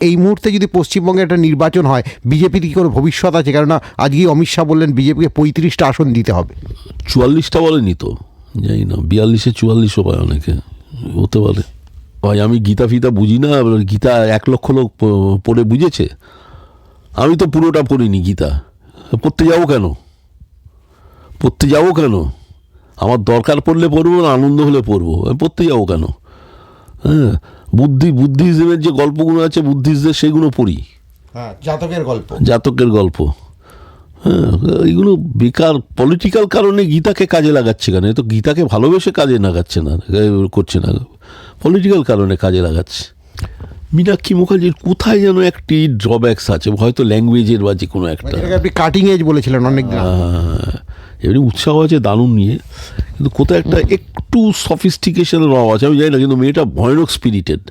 এই মুহূর্তে যদি পশ্চিমবঙ্গে একটা নির্বাচন হয়, বিজেপির কি কোনো ভবিষ্যৎ আছে? কেননা আজকেই অমিত শাহ বললেন বিজেপিকে পঁয়ত্রিশটা আসন দিতে হবে। চুয়াল্লিশটা বলেনি তো? জানি না, বিয়াল্লিশে চুয়াল্লিশও পায় অনেকে। হতে পারে। ভাই, আমি গীতা ফিতা বুঝি না গীতা এক লক্ষ লোক পড়ে বুঝেছে। আমি তো পুরোটা পড়িনি গীতা। পড়তে যাব কেন? পড়তে যাব কেন? আমার দরকার পড়লে পড়ব না, আনন্দ হলে পড়ব। পড়তে যাব কেন? হ্যাঁ বুদ্ধি বুদ্ধিজমের যে গল্পগুলো আছে বুদ্ধিজদের সেগুলো পড়ি। হ্যাঁ জাতকের গল্প। জাতকের গল্প। হ্যাঁ এইগুলো বেকার পলিটিক্যাল কারণে গীতাকে কাজে লাগাচ্ছে কেন? তো গীতাকে ভালোবেসে কাজে লাগাচ্ছে না করছে না। পলিটিক্যাল কারণে কাজে লাগাচ্ছে। মীনাক্ষী মুখার্জির কোথায় যেন একটি ড্রব্যাকস আছে হয়তো ল্যাঙ্গুয়েজের বা যে কোনো একটা আপনি কাটিং এজ বলেছিলেন অনেক। আহ, এমনি উৎসাহ আছে দারুণ নিয়ে, কিন্তু কোথাও একটা একটু সফিস্টিকেশনের অভাব আছে, আমি জানি না, কিন্তু মেয়েটা ভয়ানক স্পিরিটেড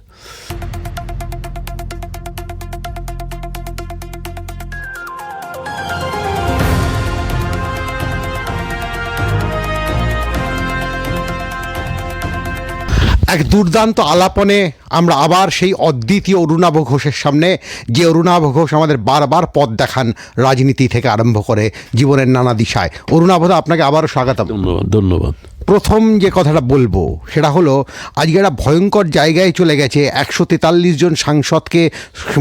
এক দুর্দান্ত আলাপনে আমরা আবার সেই অদ্বিতীয় অরুণাভ ঘোষের সামনে, যে অরুণাভ ঘোষ আমাদের বারবার পথ দেখান রাজনীতি থেকে আরম্ভ করে জীবনের নানা দিশায়। অরুণাভদা আপনাকে আবারও স্বাগত ধন্যবাদ ধন্যবাদ। প্রথম যে কথাটা বলব সেটা হলো আজকে একটা ভয়ঙ্কর জায়গায় চলে গেছে। একশো তেতাল্লিশ জন সাংসদকে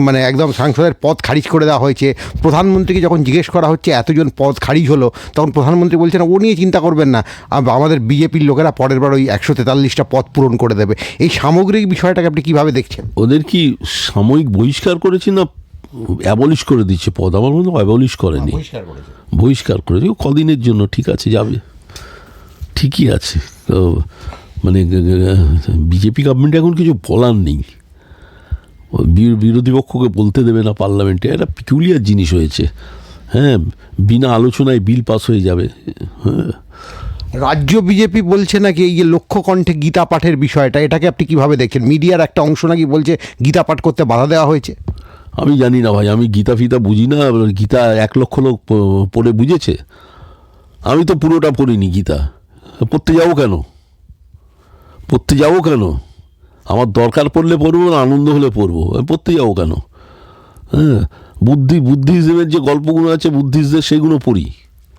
মানে একদম সাংসদের পদ খারিজ করে দেওয়া হয়েছে। প্রধানমন্ত্রীকে যখন জিজ্ঞেস করা হচ্ছে এতজন পদ খারিজ হলো তখন প্রধানমন্ত্রী বলছেন ও নিয়ে চিন্তা করবেন না। আমাদের বিজেপির লোকেরা পরের বার ওই একশো তেতাল্লিশটা পদ পূরণ করে দেবে। এই সামগ্রিক বিষয়টাকে আপনি কীভাবে দেখছেন? ওদের কি সাময়িক বহিষ্কার করেছে না অ্যাবলিশ করে দিচ্ছে পদ? আমার মনে হয় অ্যাবলিশ করেনি। বহিষ্কার করেছে। ও কদিনের জন্য ঠিক আছে যাবে। ঠিকই আছে। তো মানে বিজেপি গভর্নমেন্ট এখন কিছু বলার নেই। বিরোধী পক্ষকে বলতে দেবে না পার্লামেন্টে একটা পিকুলিয়ার জিনিস হয়েছে। হ্যাঁ বিনা আলোচনায় বিল পাস হয়ে যাবে। হ্যাঁ। রাজ্য বিজেপি বলছে নাকি এই যে লক্ষ্য কণ্ঠে গীতা পাঠের বিষয়টা এটাকে আপনি কীভাবে দেখেন? মিডিয়ার একটা অংশ নাকি বলছে গীতা পাঠ করতে বাধা দেওয়া হয়েছে? আমি জানি না ভাই আমি গীতা ফিতা বুঝি না গীতা এক লক্ষ লোক পড়ে বুঝেছে। আমি তো পুরোটা পড়িনি গীতা। পড়তে যাব কেন? পড়তে যাব কেন? আমার দরকার পড়লে পড়ব না আনন্দ হলে পড়ব। আমি পড়তে যাব কেন? হ্যাঁ বুদ্ধি বুদ্ধিজমের যে গল্পগুলো আছে বুদ্ধিজদের সেগুলো পড়ি।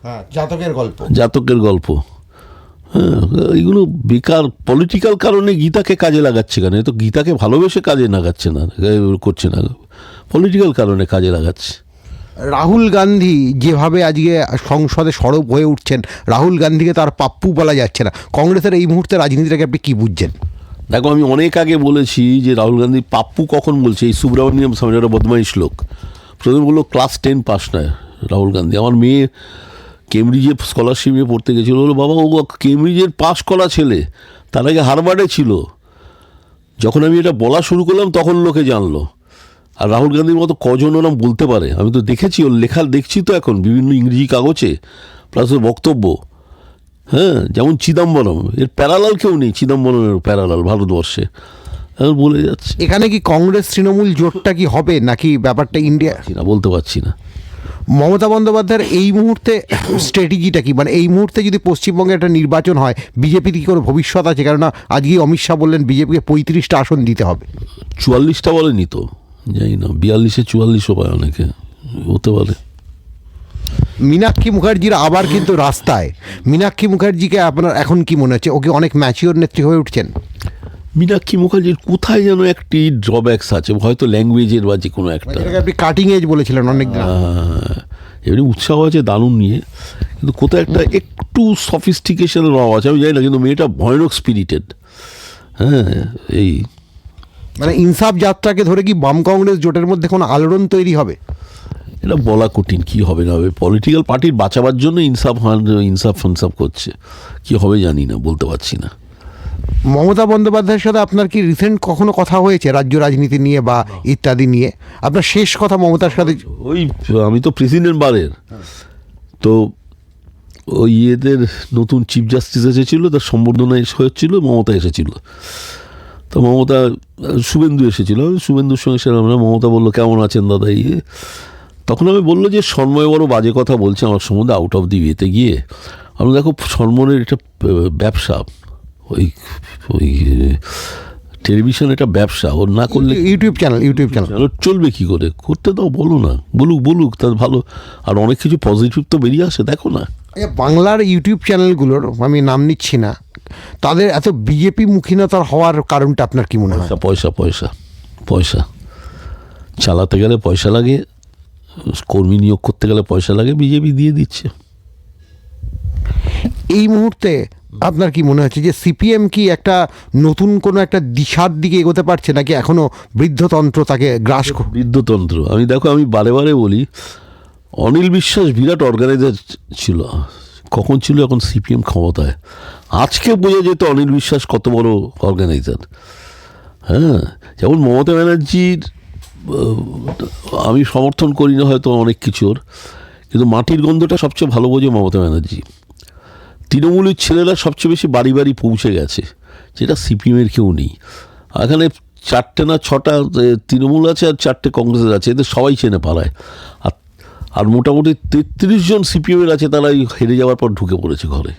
হ্যাঁ জাতকের গল্প। জাতকের গল্প। হ্যাঁ এইগুলো বেকার পলিটিক্যাল কারণে গীতাকে কাজে লাগাচ্ছে কেন? এ তো গীতাকে ভালোবেসে কাজে লাগাচ্ছে না করছে না। পলিটিক্যাল কারণে কাজে লাগাচ্ছে। রাহুল গান্ধী যেভাবে আজকে সংসদে সরব হয়ে উঠছেন, রাহুল গান্ধীকে তার পাপ্পু বলা যাচ্ছে না। কংগ্রেসের এই মুহূর্তে রাজনীতিটাকে আপনি কী বুঝছেন? দেখো, আমি অনেক আগে বলেছি যে রাহুল গান্ধী পাপ্পু কখন বলছে? এই সুব্রমণিয়াম স্বামী একটা বদমাইশ লোক। প্রথমে বলল, ক্লাস টেন পাস নয় রাহুল গান্ধী। আমার মেয়ে কেমব্রিজে স্কলারশিপ নিয়ে পড়তে গেছিল। বলল, বাবা, ও কেমব্রিজের পাস করা ছেলে, তার আগে হারবার্ডে ছিল। যখন আমি এটা বলা শুরু করলাম, তখন লোকে জানলো। আর রাহুল গান্ধীর মতো কজন ওরম বলতে পারে? আমি তো দেখেছি ওর লেখা দেখছি তো এখন বিভিন্ন ইংরেজি কাগজে প্লাস ওর বক্তব্য। হ্যাঁ যেমন চিদম্বরম এর প্যারালাল কেউ নেই চিদম্বরমের প্যারালাল ভারতবর্ষে। বলে যাচ্ছে। এখানে কি কংগ্রেস তৃণমূল জোটটা কি হবে নাকি ব্যাপারটা ইন্ডিয়া না বলতে পারছি না। মমতা বন্দ্যোপাধ্যায়ের এই মুহূর্তে স্ট্র্যাটেজিটা কি? মানে এই মুহূর্তে যদি পশ্চিমবঙ্গে একটা নির্বাচন হয় বিজেপির কি কোনো ভবিষ্যৎ আছে? কেননা আজকেই অমিত শাহ বললেন বিজেপিকে পঁয়ত্রিশটা আসন দিতে হবে। চুয়াল্লিশটা বলেনি তো? জানি না বিয়াল্লিশে চুয়াল্লিশও পায় অনেকে হতে পারে। মীনাক্ষী মুখার্জির আবার কিন্তু রাস্তায়। মীনাক্ষী মুখার্জিকে আপনার এখন কি মনে হচ্ছে? ওকে অনেক ম্যাচিওর নেত্রী হয়ে উঠছেন? মীনাক্ষী মুখার্জির কোথায় যেন একটি ড্রব্যাকস আছে হয়তো ল্যাঙ্গুয়েজের বা যে কোনো একটা। আপনি কাটিং এজ বলেছিলেন অনেক। আহ, এমনি উৎসাহ আছে দারুণ নিয়ে কিন্তু কোথায় একটা একটু সফিস্টিকেশনের অভাব আছে আমি জানি না কিন্তু মেয়েটা ভয়ানক স্পিরিটেড হ্যাঁ এই মানে ইনসাফ যাত্রাকে ধরে কি বাম কংগ্রেস জোটের মধ্যে কোনো আলোড়ন তৈরি হবে? এটা বলা কঠিন কি হবে না হবে? পলিটিক্যাল পার্টির বাঁচাবার জন্য ইনসাফ ইনসাফ ফনসাফ করছে। কি হবে জানি না বলতে পারছি না। মমতা বন্দ্যোপাধ্যায়ের সাথে আপনার কি রিসেন্ট কখনো কথা হয়েছে রাজ্য রাজনীতি নিয়ে বা ইত্যাদি নিয়ে? আপনার শেষ কথা মমতার সাথে ওই আমি তো প্রেসিডেন্ট বারের। তো ওই ইয়েদের নতুন চিফ জাস্টিস এসেছিল তার সম্বর্ধনা এসে হচ্ছিল মমতা এসেছিল। তো মমতা শুভেন্দু এসেছিল। শুভেন্দুর সঙ্গে সেরকম মমতা বলল কেমন আছেন দাদা ইয়ে তখন আমি বলল যে সন্ময় বড় বাজে কথা বলছে আমার সম্বন্ধে আউট অফ দি ওয়েতে গিয়ে। আমি দেখো সন্মনের এটা ব্যবসা ওই ওই টেলিভিশন এটা ব্যবসা ওর না করলে ইউটিউব চ্যানেল ইউটিউব চ্যানেল চলবে কি করে? করতে দাও বলো না। বলুক বলুক তার ভালো। আর অনেক কিছু পজিটিভ তো বেরিয়ে আসে দেখো না। বাংলার ইউটিউব চ্যানেলগুলোর আমি নাম নিচ্ছি না তাদের এত বিজেপি মুখীনতার হওয়ার কারণটা আপনার কি মনে হয়? পয়সা পয়সা পয়সা চালাতে গেলে পয়সা লাগে কর্মী নিয়োগ করতে গেলে পয়সা লাগে বিজেপি দিয়ে দিচ্ছে। এই মুহূর্তে আপনার কি মনে হচ্ছে যে সিপিএম কি একটা নতুন কোনো একটা দিশার দিকে এগোতে পারছে নাকি এখনও বৃদ্ধতন্ত্র তাকে গ্রাস কর- বৃদ্ধতন্ত্র। আমি দেখো আমি বারে বারে বলি অনিল বিশ্বাস বিরাট অর্গানাইজার ছিল। কখন ছিল এখন সিপিএম ক্ষমতায়? আজকে বোঝা যেত অনিল বিশ্বাস কত বড় অর্গানাইজার হ্যাঁ যেমন মমতা ব্যানার্জির আমি সমর্থন করি না হয়তো অনেক কিছুর, কিন্তু মাটির গন্ধটা সবচেয়ে ভালো বোঝে মমতা ব্যানার্জি। তৃণমূলের ছেলেরা সবচেয়ে বেশি বাড়ি বাড়ি পৌঁছে গেছে, যেটা সিপিএমের কেউ নেই। এখানে চারটে না ছটা তৃণমূল আছে আর চারটে কংগ্রেসের আছে, এদের সবাই চেনে পালায়। আর আর মোটামুটি তেত্রিশ জন সিপিএমের আছে তারা এই হেরে যাওয়ার পর ঢুকে পড়েছে ঘরে।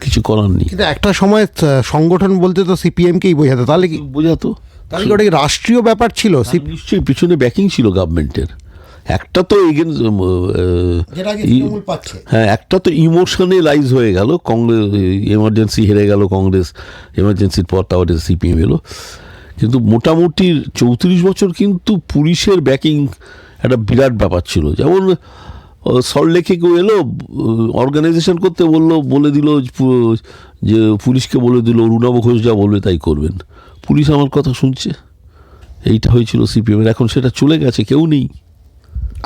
কিছু করার নেই। কিন্তু একটা সময় সংগঠন বলতে তো সিপিএমকেই বোঝাতো। তাহলে কি বোঝাতো। তাহলে কি ওটা রাষ্ট্রীয় ব্যাপার ছিল? নিশ্চয়ই পিছনে ব্যাকিং ছিল গভর্নমেন্টের একটা তো এগেন্স হ্যাঁ একটা তো ইমোশনালাইজ হয়ে গেল। কংগ্রেস এমার্জেন্সি হেরে গেল কংগ্রেস এমার্জেন্সির পর তাও সিপিএম এলো। কিন্তু মোটামুটি চৌত্রিশ বছর কিন্তু পুলিশের ব্যাকিং একটা বিরাট ব্যাপার ছিল। যেমন সল্টলেকে কেউ এলো অর্গানাইজেশন করতে বলল, বলে দিল যে পুলিশকে বলে দিল অরুণাভ ঘোষ যা বলবে তাই করবেন। পুলিশ আমার কথা শুনছে। এইটা হয়েছিল সিপিএমের এখন সেটা চলে গেছে, কেউ নেই।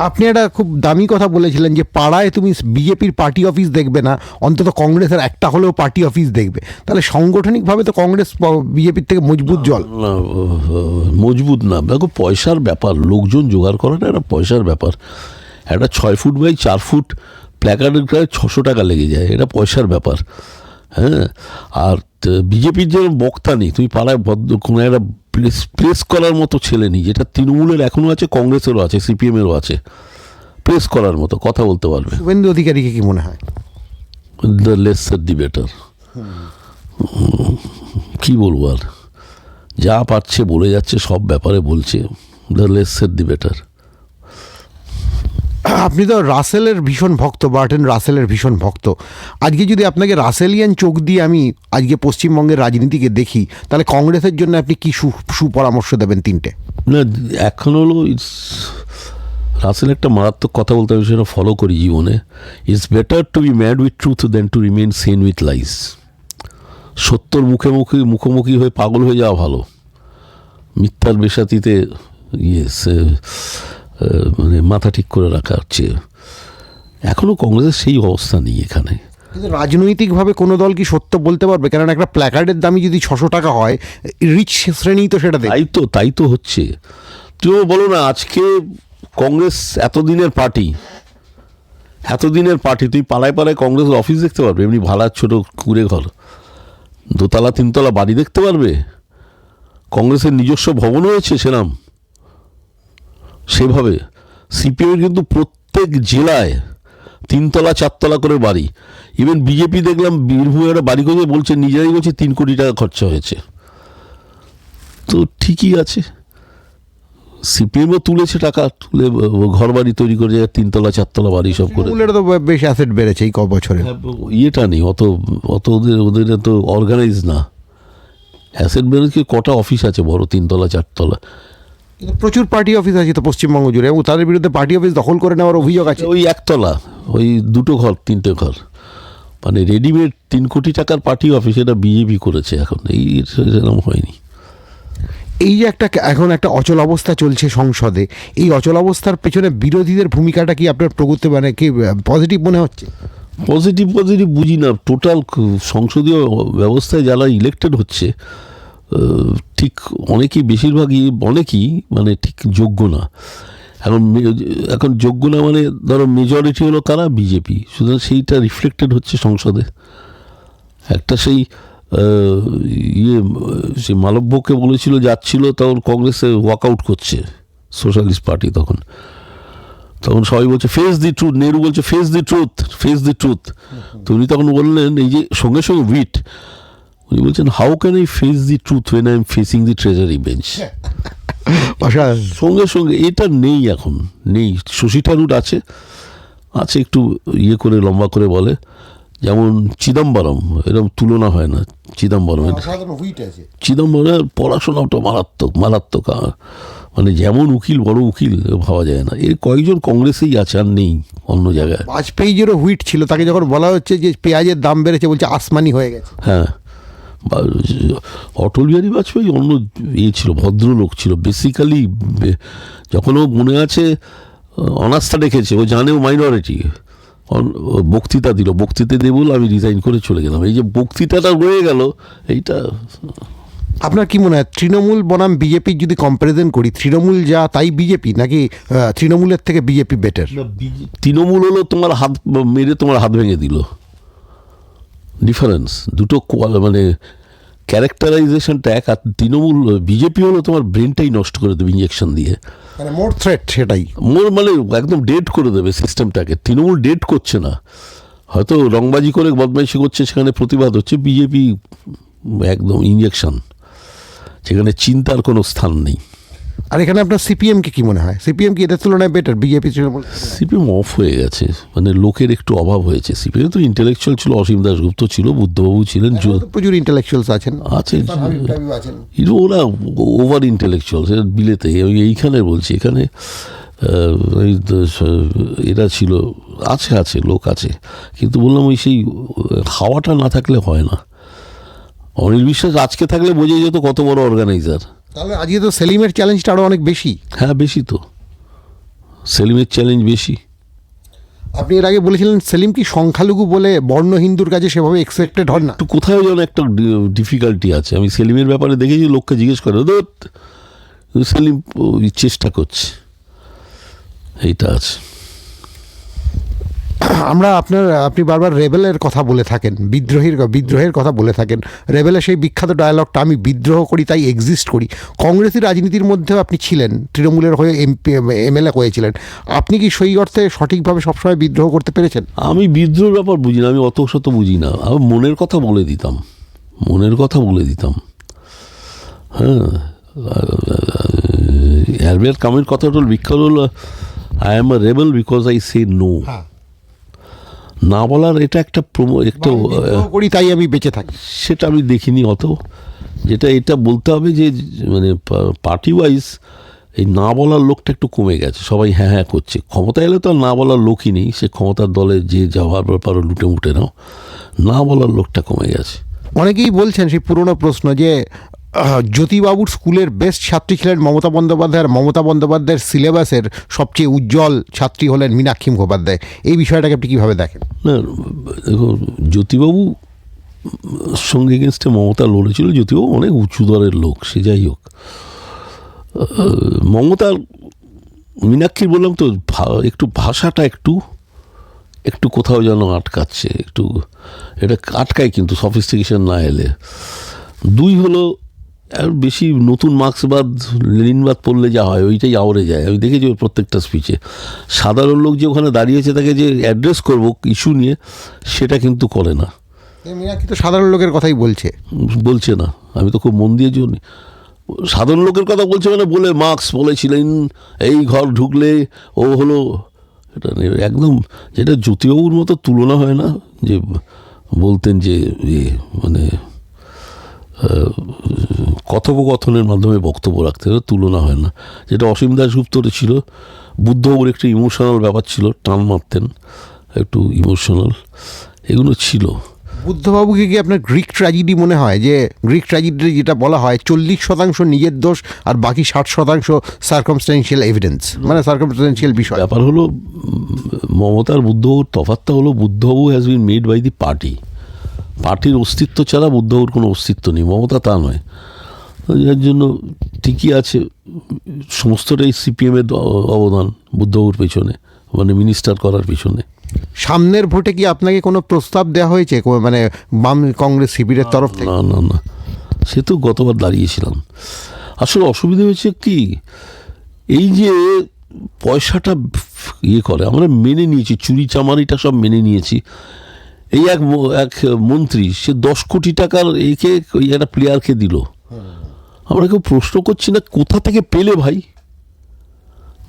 আপনি একটা খুব দামি কথা বলেছিলেন যে পাড়ায় তুমি বিজেপির পার্টি অফিস দেখবে না, অন্তত কংগ্রেসের একটা হলেও পার্টি অফিস দেখবে। তাহলে সাংগঠনিকভাবে তো কংগ্রেস বিজেপির থেকে মজবুত জল। মজবুত না। দেখো, পয়সার ব্যাপার, লোকজন জোগাড় করাটা একটা পয়সার ব্যাপার। একটা ছয় ফুট বাই চার ফুট প্ল্যাকার্ডের প্রায় ছশো টাকা লেগে যায়, এটা পয়সার ব্যাপার। হ্যাঁ? আর বিজেপির যেরকম বক্তা নেই, তুমি পাড়ায় কোনো একটা প্লেস প্রেস করার মতো ছেলে নেই যেটা তৃণমূলের এখনও আছে কংগ্রেসেরও আছে সিপিএমেরও আছে। প্রেস করার মতো কথা বলতে পারবে। শুভেন্দু অধিকারীকে কি মনে হয়? দ্য লেসার দি বেটার কি বলব আর? যা পারছে বলে যাচ্ছে সব ব্যাপারে বলছে। দ্য লেসার দি বেটার আপনি তো রাসেলের ভীষণ ভক্ত, বার্টেন রাসেলের ভীষণ ভক্ত। আজকে যদি আপনাকে রাসেলিয়ান চোখ দিয়ে আমি আজকে পশ্চিমবঙ্গের রাজনীতিকে দেখি, তাহলে কংগ্রেসের জন্য আপনি কি সুপরামর্শ দেবেন তিনটে? না, এখন হলো রাসেল একটা মারাত্মক কথা বলতে আমি সেটা ফলো করি জীবনে। It's better to be mad with truth than to remain sane with lies সত্যর মুখে মুখে, মুখোমুখি হয়ে পাগল হয়ে যাওয়া ভালো। মিথ্যার বেসাতিতে ইয়ে মানে মাথা ঠিক করে রাখা হচ্ছে। এখনও কংগ্রেসের সেই অবস্থা নেই এখানে। রাজনৈতিকভাবে কোনো দল কি সত্য বলতে পারবে? কেননা একটা প্ল্যাকার্ডের দামই যদি ছশো টাকা হয় রিচ শ্রেণি তো সেটা দেয় তাই তো তাই তো হচ্ছে। তুমিও বলো না আজকে কংগ্রেস এতদিনের পার্টি এতদিনের পার্টি তুই পালায় পালায় কংগ্রেসের অফিস দেখতে পারবে এমনি ভাড়ার ছোট কুড়ে ঘর। দোতলা তিনতলা বাড়ি দেখতে পারবে? কংগ্রেসের নিজস্ব ভবন রয়েছে সেরাম। সেভাবে। সিপিএমের কিন্তু প্রত্যেক জেলায় তিনতলা চারতলা করে বাড়ি। ইভেন বিজেপি দেখলাম বীরভূমে একটা বাড়ি করে বলছে নিজেরাই বলছে তিন কোটি টাকা খরচা হয়েছে। তো ঠিকই আছে। সিপিএমও তুলেছে টাকা তুলে ঘর বাড়ি তৈরি করে যায় তিনতলা চারতলা বাড়ি সব করে। তো বেশ অ্যাসেট বেড়েছে এই ক বছরে ইয়েটা নেই অত অত ওদের ওদের তো অর্গানাইজ না। অ্যাসেট বেড়েছে কটা অফিস আছে বড় তিনতলা চারতলা? কিন্তু প্রচুর পার্টি অফিস আছে তো পশ্চিমবঙ্গ জুড়ে এবং তাদের বিরুদ্ধে পার্টি অফিস দখল করে নেওয়ার অভিযোগ আছে। ওই একতলা ওই দুটো ঘর তিনটে ঘর। মানে রেডিমেড তিন কোটি টাকার পার্টি অফিস এটা বিজেপি করেছে এখন। এই সেরকম হয়নি। এই যে একটা এখন একটা অচল অবস্থা চলছে সংসদে এই অচল অবস্থার পেছনে বিরোধীদের ভূমিকাটা কি আপনার প্রগতি মানে কি পজিটিভ মনে হচ্ছে? পজিটিভ পজিটিভ বুঝি না। টোটাল সংসদীয় ব্যবস্থায় যারা ইলেক্টেড হচ্ছে ঠিক অনেকেই বেশিরভাগই অনেকেই মানে ঠিক যোগ্য না। এখন এখন যোগ্য না মানে ধরো মেজরিটি হলো কারা? বিজেপি সুতরাং সেইটা রিফ্লেক্টেড হচ্ছে সংসদে। একটা সেই ইয়ে সে মালব্যকে বলেছিল যাচ্ছিল, তখন কংগ্রেসে ওয়াকআউট করছে সোশ্যালিস্ট পার্টি তখন। তখন সবাই বলছে ফেস দি ট্রুথ নেহরু বলছে face the truth face the truth তো উনি তখন বললেন, এই যে সঙ্গে সঙ্গে উইট উনি বলছেন how can I face the truth when I am facing the treasury bench সঙ্গে সঙ্গে এটা নেই এখন নেই। শশী থারুর আছে আছে একটু ইয়ে করে লম্বা করে বলে। যেমন চিদম্বরম এরকম তুলনা হয় না চিদম্বরম। চিদম্বরমের হুইট আছে। পড়াশোনাটা মারাত্মক মারাত্মক। মানে যেমন উকিল বড় উকিল ভাবা যায় না। এর কয়েকজন কংগ্রেসেই আছে আর নেই অন্য জায়গায়। বাজপেয়ী বাজপেয়ীজেরও হুইট ছিল তাকে যখন বলা হচ্ছে যে পেঁয়াজের দাম বেড়েছে বলছে আসমানি হয়ে গেছে। হ্যাঁ। অটল বিহারী বাজপেয়ী অন্য ইয়ে ছিল ভদ্রলোক ছিল। বেসিক্যালি যখন ও মনে আছে অনাস্থা রেখেছে ও জানে ও মাইনরিটি বক্তৃতা দিল। বক্তৃতা দিয়ে বলে আমি রিজাইন করে চলে গেলাম। এই যে বক্তৃতাটা রয়ে গেল এইটা আপনার কি মনে হয় তৃণমূল বনাম বিজেপির যদি কম্পারিজন করি তৃণমূল যা তাই বিজেপি নাকি তৃণমূলের থেকে বিজেপি বেটার তৃণমূল হলো তোমার হাত মেরে তোমার হাত ভেঙে দিল। ডিফারেন্স দুটো মানে ক্যারেক্টারাইজেশনটা এক আর তৃণমূল বিজেপি হলো তোমার ব্রেনটাই নষ্ট করে দেবে ইঞ্জেকশন দিয়ে। মানে মোর থ্রেট সেটাই। মোর মানে একদম ডেট করে দেবে সিস্টেমটাকে তৃণমূল ডেট করছে না। হয়তো রংবাজি করে বদমাইশি করছে সেখানে প্রতিবাদ হচ্ছে বিজেপি একদম ইঞ্জেকশন সেখানে চিন্তার কোনো স্থান নেই। আর এখানে আপনার সিপিএমকে কি মনে হয়? সিপিএম কি এদের তুলনায় better BJP Trinamool? CPM off হয়ে গেছে। মানে লোকের একটু অভাব হয়েছে। সিপিএম তো ইন্টেলেকচুয়াল ছিল অসীম দাসগুপ্ত ছিল বুদ্ধবাবু ছিলেন প্রচুর ইন্টেলেকচুয়ালস আছেন। আছে আছেন। ওরা ওভার ইন্টেলেকচুয়াল বিলেতে। এইখানে বলছি এখানে এরা ছিল আছে আছে লোক আছে। কিন্তু বললাম ওই সেই হাওয়াটা না থাকলে হয় না। অনিল বিশ্বাস আজকে থাকলে বোঝা যেত কত বড় অর্গানাইজার তাহলে আজকে তো সেলিমের চ্যালেঞ্জটা আরও অনেক বেশি। হ্যাঁ বেশি তো। সেলিমের চ্যালেঞ্জ বেশি। আপনি এর আগে বলেছিলেন সেলিম কি সংখ্যালঘু বলে বর্ণ হিন্দুর কাছে সেভাবে এক্সপেক্টেড হন না? একটু কোথাও যেন একটা ডিফিকাল্টি আছে। আমি সেলিমের ব্যাপারে দেখেছি লোককে জিজ্ঞেস করে "ধুৎ, সেলিম চেষ্টা করছে। এইটা আছে। আমরা আপনার আপনি বারবার রেবেলের কথা বলে থাকেন বিদ্রোহীর বিদ্রোহের কথা বলে থাকেন রেবেলের সেই বিখ্যাত ডায়ালগটা আমি বিদ্রোহ করি তাই এক্সিস্ট করি কংগ্রেসের রাজনীতির মধ্যেও আপনি ছিলেন তৃণমূলের হয়ে এমপি এমএলএ হয়েছিলেন আপনি কি সেই অর্থে সঠিকভাবে সবসময় বিদ্রোহ করতে পেরেছেন আমি বিদ্রোহের ব্যাপার বুঝি না আমি অত শত বুঝি না আমি মনের কথা বলে দিতাম মনের কথা বলে দিতাম হ্যাঁ অ্যালবেয়ার কামের কথাটা বিখ্যাত হলো I am a rebel because I say no না বলার এটা একটা প্রমো একটা করি তাই আমি বেঁচে থাকি। সেটা আমি দেখিনি অত। যেটা এটা বলতে হবে যে মানে পার্টি ওয়াইজ এই না বলার লোকটা একটু কমে গেছে। সবাই হ্যাঁ হ্যাঁ করছে। ক্ষমতা এলে তো আর না বলার লোকই নেই। সে ক্ষমতার দলে যে যাওয়ার ব্যাপারও লুটে মুটে নাও। না বলার লোকটা কমে গেছে। অনেকেই বলছেন সেই পুরনো প্রশ্ন যে জ্যোতিবাবুর স্কুলের বেস্ট ছাত্রী ছিলেন মমতা বন্দ্যোপাধ্যায় আর মমতা বন্দ্যোপাধ্যায়ের সিলেবাসের সবচেয়ে উজ্জ্বল ছাত্রী হলেন মীনাক্ষী মুখোপাধ্যায়। এই বিষয়টাকে আপনি কীভাবে দেখেন? না দেখো জ্যোতিবাবু সঙ্গে এগেনস্টে মমতা লড়েছিল জ্যোতিবাবু অনেক উঁচু দরের লোক সে যাই হোক। আহ, মমতার মীনাক্ষীর বললাম তো একটু ভাষাটা একটু একটু কোথাও যেন আটকাচ্ছে একটু এটা আটকায় কিন্তু সফিস্টিকেশন না এলে। দুই হলো আর বেশি নতুন মার্ক্সবাদ লেনিনবাদ পড়লে যা হয় ওইটাই আওড়ে যায়। আমি দেখেছি ওর প্রত্যেকটা স্পিচে সাধারণ লোক যে ওখানে দাঁড়িয়েছে তাকে যে অ্যাড্রেস করব ইস্যু নিয়ে সেটা কিন্তু করে না। মীনাক্ষী তো সাধারণ লোকের কথাই বলছে। বলছে না। আমি তো খুব মন দিয়ে শুনি সাধারণ লোকের কথা বলছে মানে বলে মার্কস বলেছিলেন এই ঘর ঢুকলে ও হলো এটা একদম যেটা জ্যোতিবাবুর মতো তুলনা হয় না যে বলতেন যে ইয়ে মানে কথোপকথনের মাধ্যমে বক্তব্য রাখতে এটা তুলনা হয় না। যেটা অসীম দাসগুপ্তর ছিল বুদ্ধবাবুর একটু ইমোশনাল ব্যাপার ছিল টান মারতেন একটু ইমোশনাল এগুলো ছিল। বুদ্ধবাবুকে কি আপনার গ্রিক ট্র্যাজেডি মনে হয়? যে গ্রিক ট্র্যাজেডি যেটা বলা হয় চল্লিশ শতাংশ নিজের দোষ আর বাকি ষাট শতাংশ সার্কমস্টেন্সিয়াল এভিডেন্স মানে সার্কমস্টেন্সিয়াল বিষয়। ব্যাপার হলো মমতার বুদ্ধবাবুর তফাতটা হলো Buddhababu has been made by the party পার্টির অস্তিত্ব ছাড়া বুদ্ধবাবুর কোনো অস্তিত্ব নেই মমতা তা নয়। যার জন্য ঠিকই আছে সমস্তটাই সিপিএমের অবদান বুদ্ধবাবুর পেছনে মানে মিনিস্টার করার পেছনে। সামনের ভোটে কি আপনাকে কোনো প্রস্তাব দেওয়া হয়েছে? মানে বাম কংগ্রেস শিবিরের তরফ থেকে? না না না। সে তো গতবার দাঁড়িয়েছিলাম। আসলে অসুবিধা হয়েছে কি এই যে পয়সাটা ইয়ে করে আমরা মেনে নিয়েছি চুরি চামারিটা সব মেনে নিয়েছি। এই এক এক মন্ত্রী, সে দশ কোটি টাকার একে একটা প্লেয়ারকে দিল। আমরা কেউ প্রশ্ন করছি না, কোথা থেকে পেলে ভাই?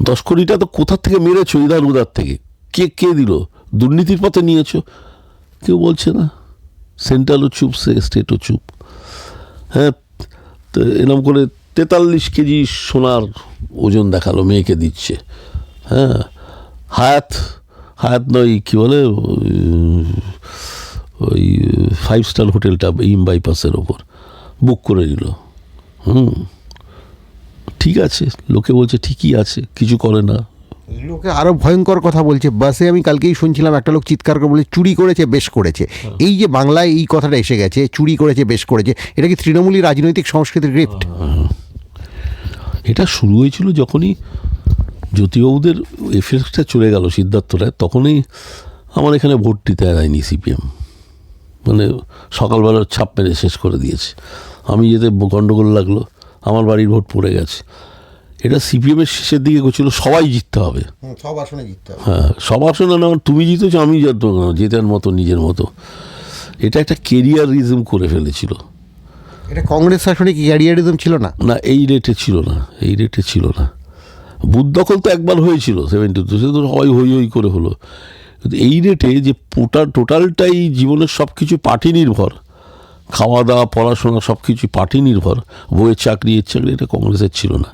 দশ কোটিটা তো কোথা থেকে মেরেছো ইধার উদার থেকে? কে কে দিল? দুর্নীতির পথে নিয়েছো? কেউ বলছে না। সেন্ট্রালও চুপ, সে স্টেটও চুপ। হ্যাঁ তো এরকম করে তেতাল্লিশ কেজি সোনার ওজন দেখাল, মেয়েকে দিচ্ছে। হ্যাঁ হায়াত হায়াত নয় কী বলে ওই ফাইভ স্টার হোটেলটা ইম বাইপাসের ওপর। বুক করে নিল। হুম। ঠিক আছে লোকে বলছে ঠিকই আছে কিছু করে না। লোকে আরও ভয়ঙ্কর কথা বলছে বাসে আমি কালকেই শুনছিলাম একটা লোক চিৎকার করে বলে চুরি করেছে বেশ করেছে। এই যে বাংলায় এই কথাটা এসে গেছে চুরি করেছে বেশ করেছে। এটা কি তৃণমূলী রাজনৈতিক সংস্কৃতির গ্রিফট এটা শুরু হয়েছিল যখনই জ্যোতিবাবুদের এফেক্টটা চলে গেল সিদ্ধার্থ রায় তখনই আমার এখানে ভোট দিতে দেয়নি সিপিএম মানে সকালবেলার ছাপ মেরে শেষ করে দিয়েছে। আমি যেতে গণ্ডগোল লাগল আমার বাড়ির ভোট পড়ে গেছে। এটা সিপিএমের শেষের দিকে ছিল সবাই জিততে হবে। সব আসনে জিততে হবে। হ্যাঁ সব আসলে না তুমি জিতেছো আমি যেত জেতার মতো নিজের মতো। এটা একটা কেরিয়ারিজম করে ফেলেছিল। এটা কংগ্রেস শাসনে কি ক্যারিয়ারিজম ছিল না? না এই রেটে ছিল না এই রেটে ছিল না। বুথ দখল তো একবার হয়েছিল, সেভেন্টি টু, সে তো সবাই হই হই করে হলো। কিন্তু এই রেটে যে পোটা টোটালটাই জীবনের সব কিছু পার্টি নির্ভর। খাওয়া দাওয়া পড়াশোনা সব কিছু পার্টি নির্ভর। বইয়ের চাকরি, এর চাকরি, এটা কংগ্রেসের ছিল না।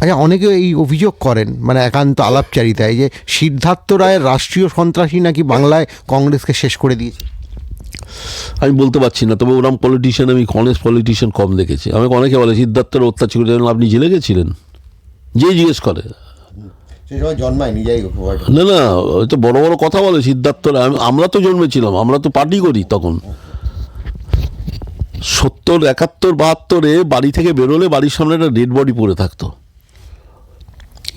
আচ্ছা অনেকে এই অভিযোগ করেন মানে একান্ত আলাপচারিতায় যে সিদ্ধার্থ রায়ের রাষ্ট্রীয় সন্ত্রাসী নাকি বাংলায় কংগ্রেসকে শেষ করে দিয়েছে। আমি বলতে পারছি না তবে ওরম পলিটিশিয়ান আমি অনেস্ট পলিটিশিয়ান কম দেখেছি। আমাকে অনেকে বলে সিদ্ধার্থের অত্যাচার করে আপনি জেলে গেছিলেন? যেই জিজ্ঞেস করে। না না ওই তো বড় বড় কথা বলে সিদ্ধার্থ রায়। আমি- আমরা তো জন্মেছিলাম আমরা তো পার্টি করি তখন। সত্তর একাত্তর বাহাত্তরে বাড়ি থেকে বেরোলে বাড়ির সামনে একটা ডেড বডি পড়ে থাকতো।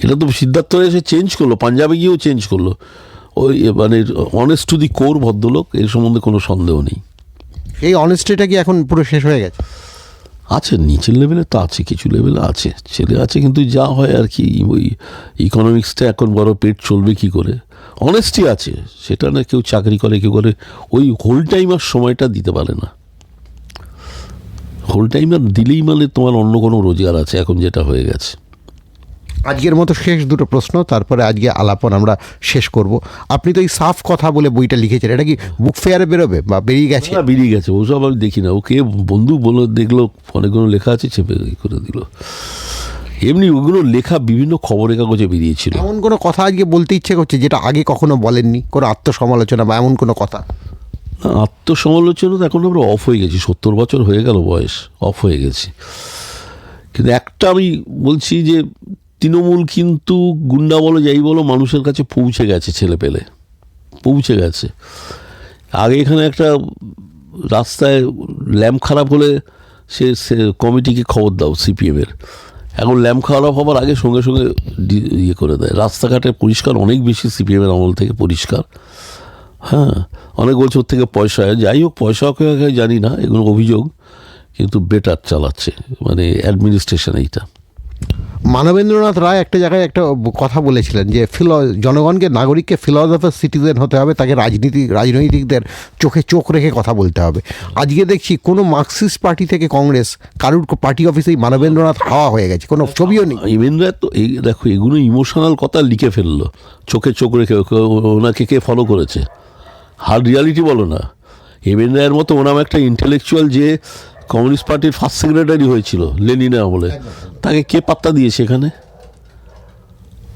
এটা তো সিদ্ধার্থ এসে চেঞ্জ করল পাঞ্জাবে গিয়েও চেঞ্জ করল। ওই মানে অনেস্ট টু দি কোর ভদ্রলোক এর সম্বন্ধে কোনো সন্দেহ নেই। এই অনেস্টিটা কি এখন পুরো শেষ হয়ে গেছে? আছে নিচের লেভেলে তো আছে কিছু লেভেলে আছে ছেলে আছে কিন্তু যা হয় আর কি ওই ইকোনমিক্সটা এখন বড় পেট চলবে কি করে? অনেস্টি আছে সেটা না কেউ চাকরি করে কেউ করে ওই হোল টাইমার সময়টা দিতে পারে না। হোল টাইমার দিলেই মানে তোমার অন্য কোনো রোজগার আছে এখন যেটা হয়ে গেছে। আজকের মতো শেষ দুটো প্রশ্ন তারপরে আজকে আলাপন আমরা শেষ করব। আপনি তো এই সাফ কথা বলে বইটা লিখেছেন এটা কি বুক ফেয়ারে বেরোবে বা বেরিয়ে গেছে? না বেরিয়ে গেছে ওসব আমি দেখি না। ওকে বন্ধু বলে দেখল অনেকগুলো লেখা আছে চেপে করে দিল। এমনি ওগুলো লেখা বিভিন্ন খবরের কাগজে বেরিয়েছিল। এমন কোনো কথা আজকে বলতে ইচ্ছে করছে যেটা আগে কখনো বলেননি? কোনো আত্মসমালোচনা বা এমন কোনো কথা? না আত্মসমালোচনা তো এখন আমরা অফ হয়ে গেছি সত্তর বছর হয়ে গেল বয়স অফ হয়ে গেছি। কিন্তু একটা আমি বলছি যে তৃণমূল কিন্তু গুন্ডা বলো, যাই বলো, মানুষের কাছে পৌঁছে গেছে ছেলে পেলে। পৌঁছে গেছে। আগে এখানে একটা রাস্তায় ল্যাম্প খারাপ হলে সে কমিটিকে খবর দাও সিপিএমের। এখন ল্যাম্প খারাপ হবার আগে সঙ্গে সঙ্গে ইয়ে করে দেয়। রাস্তাঘাটে পরিষ্কার, অনেক বেশি সিপিএমের আমল থেকে পরিষ্কার। হ্যাঁ অনেক বছর থেকে পয়সা, যাই হোক, পয়সা জানি না, এগুলো অভিযোগ, কিন্তু বেটার চালাচ্ছে মানে অ্যাডমিনিস্ট্রেশন এইটা। মানবেন্দ্রনাথ রায় একটা জায়গায় একটা কথা বলেছিলেন যে ফিলো, জনগণকে, নাগরিককে ফিলসফার সিটিজেন হতে হবে, তাকে রাজনীতি, রাজনৈতিকদের চোখে চোখ রেখে কথা বলতে হবে। আজকে দেখছি কোনো মার্কসিস্ট পার্টি থেকে কংগ্রেস কারুর পার্টি অফিসেই মানবেন্দ্রনাথ হাওয়া হয়ে গেছে, কোনো ছবিও নেই। ইভেনরা তো এই দেখো, এগুলো ইমোশনাল কথা লিখে ফেলল। চোখে চোখ রেখে ওনাকে কে ফলো করেছে? হার্ড রিয়ালিটি বলো না। এমএন রায়ের মতো ওনাম একটা ইন্টেলেকচুয়াল যে কমিউনিস্ট পার্টির ফার্স্ট সেক্রেটারি হয়েছিল লেনিনে আমলে তাকে কে পাত্তা দিয়েছে এখানে?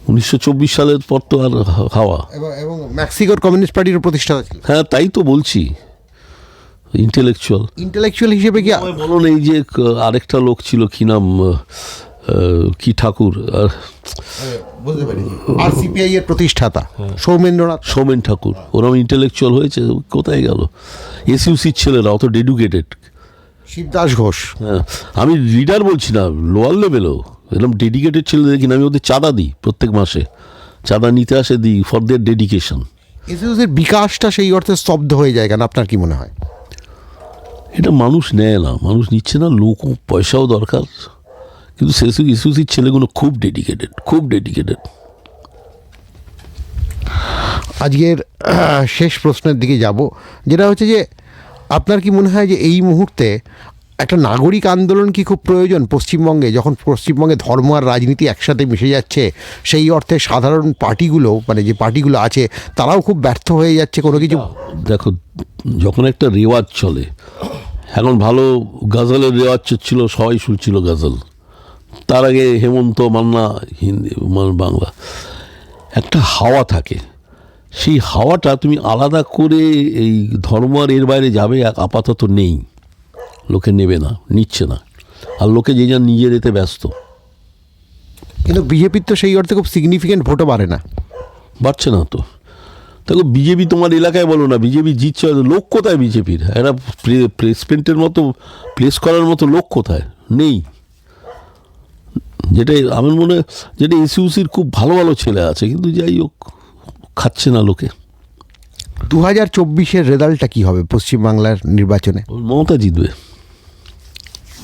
উনিশশো চব্বিশ সালের পর তো আর হাওয়া। এবং মেক্সিকোর কমিউনিস্ট পার্টির প্রতিষ্ঠাতা ছিল হ্যাঁ তাই তো বলছি। ইন্টেলেকচুয়াল ইন্টেলেকচুয়াল হিসেবে কি আমায় বলো না এই যে আরেকটা লোক ছিল কি নাম কি ঠাকুর আর আর সিপিআই এর প্রতিষ্ঠাতা সৌমেন্দ্রনাথ সোমেন ঠাকুর। ওরম ইন্টেলেকচুয়াল হয়েছে কোথায় গেল? এসইউসির ছেলেরা অত ডেডিকেটেড শিবদাস ঘোষ। হ্যাঁ আমি লিডার বলছি না লোয়ার লেভেলও এরকম ডেডিকেটেড ছেলে দেখি না আমি ওদের চাঁদা দিই প্রত্যেক মাসে। চাঁদা নিতে আসে দিই ফর দেয়ার ডেডিকেশন এসইউসির বিকাশটা সেই অর্থে স্তব্ধ হয়ে যায় কেন? আপনার কি মনে হয়? এটা মানুষ নেয় না মানুষ নিচ্ছে না লোক পয়সাও দরকার। কিন্তু সেসু ইস্যুসির ছেলেগুলো খুব ডেডিকেটেড খুব ডেডিকেটেড আজকের শেষ প্রশ্নের দিকে যাব যেটা হচ্ছে যে আপনার কি মনে হয় যে এই মুহূর্তে একটা নাগরিক আন্দোলন কি খুব প্রয়োজন পশ্চিমবঙ্গে? যখন পশ্চিমবঙ্গে ধর্ম আর রাজনীতি একসাথে মিশে যাচ্ছে, সেই অর্থে সাধারণ পার্টিগুলো মানে যে পার্টিগুলো আছে, তারাও খুব ব্যর্থ হয়ে যাচ্ছে কোনো কিছু? দেখো যখন একটা রেওয়াজ চলে, এখন ভালো গজলের রেওয়াজ ছিল, সবাই শুনছিল গজল। তার আগে হেমন্ত মান্না, হিন্দি মানে বাংলা। একটা হাওয়া থাকে সেই হাওয়াটা তুমি আলাদা করে এই ধর্ম আর এর বাইরে যাবে এক- আপাতত নেই। লোকে নেবে না নিচ্ছে না। আর লোকে যে যার নিজের এতে ব্যস্ত। কিন্তু বিজেপির তো সেই অর্থে খুব সিগনিফিকেন্ট ভোটও বাড়ে না। বাড়ছে না তো। দেখো বিজেপি তোমার এলাকায় বলো না বিজেপি জিতছে হয়তো। লোক কোথায় বিজেপির? এরা প্লেসমেন্টের মতো প্লেস করার মতো লোক কোথায়? নেই। যেটা আমার মনে হয় যেটা এসিউসির খুব ভালো ভালো ছেলে আছে কিন্তু যাই হোক। খাচ্ছে না লোকে। দু হাজার চব্বিশের রেজাল্টটা কী হবে পশ্চিমবাংলার নির্বাচনে? মমতা জিতবে।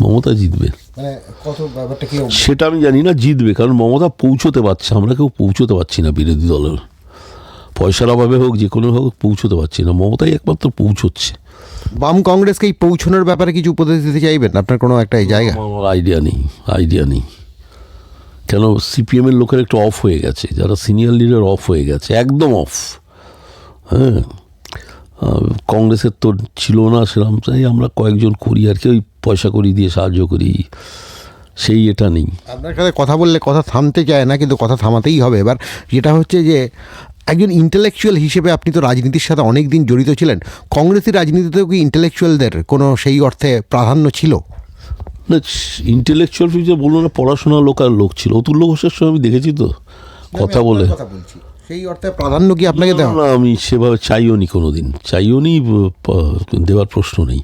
মমতা জিতবে। মানে কত ব্যাপারটা কি সেটা আমি জানি না জিতবে। কারণ মমতা পৌঁছতে পারছে আমরা কেউ পৌঁছতে পারছি না বিরোধী দলের। পয়সার অভাবে হোক যে কোনো হোক পৌঁছতে পারছি না। মমতাই একমাত্র পৌঁছচ্ছে। বাম কংগ্রেসকে এই পৌঁছানোর ব্যাপারে কিছু উপদেশ দিতে চাইবেন? আপনার কোনো একটা জায়গা? আমার আইডিয়া নেই আইডিয়া নেই। কেন সিপিএমের লোকের একটু অফ হয়ে গেছে? যারা সিনিয়র লিডার অফ হয়ে গেছে, একদম অফ হ্যাঁ? কংগ্রেসের তো ছিল না সেরকম, তাই আমরা কয়েকজন করি আর কি, ওই পয়সা করি দিয়ে সাহায্য করি। সেই এটা নেই। আপনার সাথে কথা বললে কথা থামতে চায় না, কিন্তু কথা থামাতেই হবে। এবার যেটা হচ্ছে যে, একজন ইন্টেলেকচুয়াল হিসেবে আপনি তো রাজনীতির সাথে অনেক দিন জড়িত ছিলেন কংগ্রেসের রাজনীতিতেও কি ইন্টেলেকচুয়ালদের কোনো সেই অর্থে প্রাধান্য ছিল? না ইন্টেলেকচুয়াল ফিউচার বলল না পড়াশোনা লোক আর লোক ছিল। অতুল্য ঘোষের সঙ্গে আমি দেখেছি তো কথা বলে। সেই অর্থে প্রাধান্য কি আপনাকে না, দেওয়া না আমি সেভাবে চাইও নি কোনো দিন চাইও নি দেওয়ার প্রশ্ন নেই।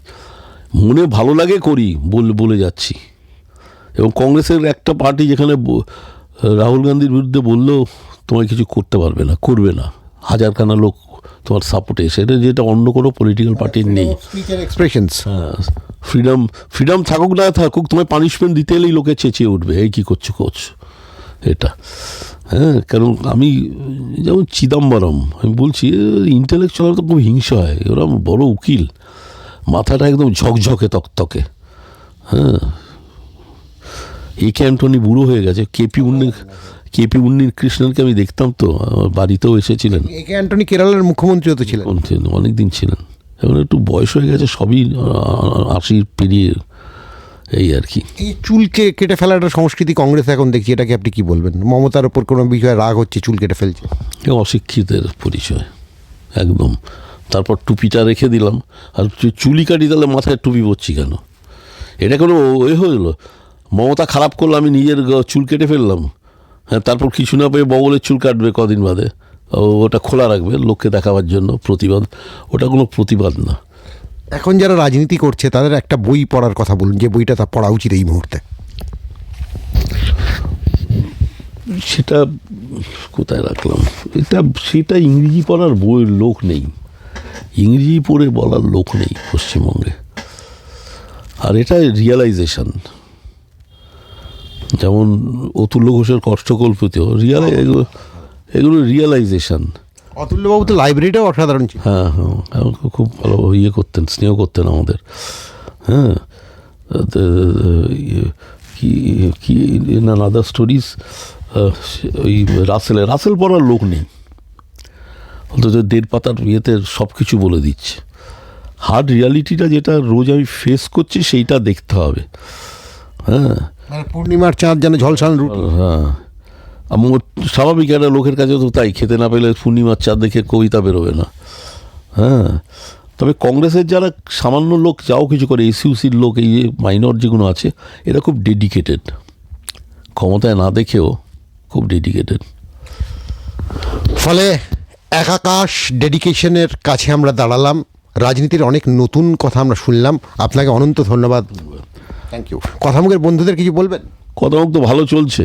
মনে ভালো লাগে করি বলে বলে যাচ্ছি। এবং কংগ্রেসের একটা পার্টি যেখানে রাহুল গান্ধীর বিরুদ্ধে বললেও তোমায় কিছু করতে পারবে না করবে না। হাজারখানা লোক তোমার সাপোর্টে সেটা যেটা অন্য কোনো পলিটিক্যাল পার্টির নেই। এক্সপ্রেশনস হ্যাঁ ফ্রিডম ফ্রিডম থাকুক না থাকুক তোমায় পানিশমেন্ট দিতে এলেই লোকে চেঁচিয়ে উঠবে এই কী করছ কোচ এটা হ্যাঁ কারণ আমি যেমন চিদাম্বরম আমি বলছি ইন্টেলেকচুয়াল তো খুব হিংসা হয় ওরা বড় উকিল। মাথাটা একদম ঝকঝকে তকতকে হ্যাঁ এ কে অ্যান্টনি বুড়ো হয়ে গেছে। কেপি উন্নি কেপি উন্নি কৃষ্ণনকে আমি দেখতাম তো আমার বাড়িতেও এসেছিলেন। এ কে অ্যান্টনি কেরালার মুখ্যমন্ত্রীও তো ছিলেন। অনেক দিন ছিলেন। এখন একটু বয়স হয়ে গেছে সবই আশির পেরিয়ে এই আর কি। এই চুলকে কেটে ফেলার একটা সংস্কৃতি কংগ্রেস এখন দেখছি এটাকে আপনি কি বলবেন? মমতার ওপর কোনো বিষয়ে রাগ হচ্ছে চুল কেটে ফেলছে? অশিক্ষিতের পরিচয় একদম। তারপর টুপিটা রেখে দিলাম আর চুলি কাটি তাহলে মাথায় টুপি পরছি কেন? এটা কোনো এ হলো? মমতা খারাপ করল আমি নিজের চুল কেটে ফেললাম। হ্যাঁ তারপর কিছু না পেয়ে বগলের চুল কাটবে কদিন বাদে। ওটা খোলা রাখবে লোককে দেখাবার জন্য প্রতিবাদ। ওটা কোনো প্রতিবাদ না। এখন যারা রাজনীতি করছে তাদের একটা বই পড়ার কথা বলুন যে বইটা তা পড়া উচিত এই মুহূর্তে। সেটা কোথায় রাখলাম? এটা সেটা ইংরেজি পড়ার বই লোক নেই। ইংরেজি পড়ে বলার লোক নেই পশ্চিমবঙ্গে। আর এটা রিয়ালাইজেশন যেমন অতুল্য ঘোষের কষ্টকল্পিত রিয়ালাই এগুলো এগুলো রিয়ালাইজেশন অতুল্যবাবু তো লাইব্রেরিটাও অসাধারণ ছিল। হ্যাঁ হ্যাঁ আমাকে খুব ভালো ইয়ে করতেন স্নেহ করতেন আমাদের। হ্যাঁ ইয়ে, কি কি না আদার স্টোরিজ ওই রাসেলের রাসেল পড়ার লোক নেই। অন্তত দেড় পাতার ইয়েতে সব কিছু বলে দিচ্ছে। হার্ড রিয়ালিটিটা যেটা রোজ আমি ফেস করছি সেইটা দেখতে হবে। হ্যাঁ মানে পূর্ণিমার চাঁদ যেন ঝলসান রুটি। হ্যাঁ। স্বাভাবিক একটা লোকের কাছে তো তাই খেতে না পেলে পূর্ণিমার চাঁদ দেখে কবিতা বেরোবে না। হ্যাঁ। তবে কংগ্রেসের যারা সামান্য লোক যাও কিছু করে এসিউসির লোক এই যে মাইনর যেগুলো আছে এরা খুব ডেডিকেটেড। ক্ষমতায় না দেখেও খুব ডেডিকেটেড। ফলে একাকাশ ডেডিকেশনের কাছে আমরা দাঁড়ালাম। রাজনীতির অনেক নতুন কথা আমরা শুনলাম। আপনাকে অনন্ত ধন্যবাদ। থ্যাংক ইউ কথামুখের বন্ধুদের কিছু বলবেন? কথামুখ তো ভালো চলছে।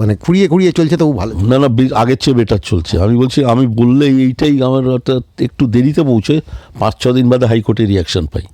মানে কুড়িয়ে কুড়িয়ে চলছে তবু ভালো না না আগের চেয়ে বেটার চলছে। আমি বলছি আমি বললে এইটাই আমার একটা একটু দেরিতে পৌঁছে পাঁচ ছ দিন বাদে হাইকোর্টে রিয়াকশন পাই।